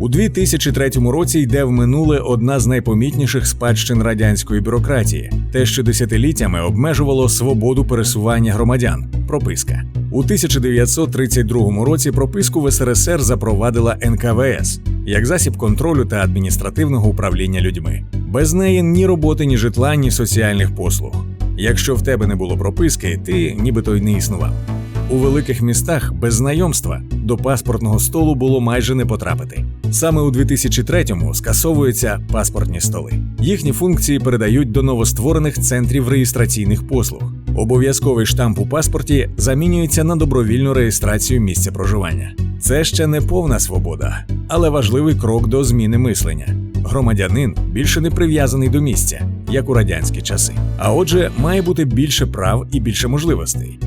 У 2003 році йде в минуле одна з найпомітніших спадщин радянської бюрократії, те, що десятиліттями обмежувало свободу пересування громадян прописка. У 1932 році прописку в СРСР запровадила НКВС як засіб контролю та адміністративного управління людьми. Без неї ні роботи, ні житла, ні соціальних послуг. Якщо в тебе не було прописки, ти нібито й не існував. У великих містах без знайомства до паспортного столу було майже не потрапити. Саме у 2003-му скасовуються паспортні столи. Їхні функції передають до новостворених центрів реєстраційних послуг. Обов'язковий штамп у паспорті замінюється на добровільну реєстрацію місця проживання. Це ще не повна свобода, але важливий крок до зміни мислення. Громадянин більше не прив'язаний до місця, як у радянські часи. А отже, має бути більше прав і більше можливостей.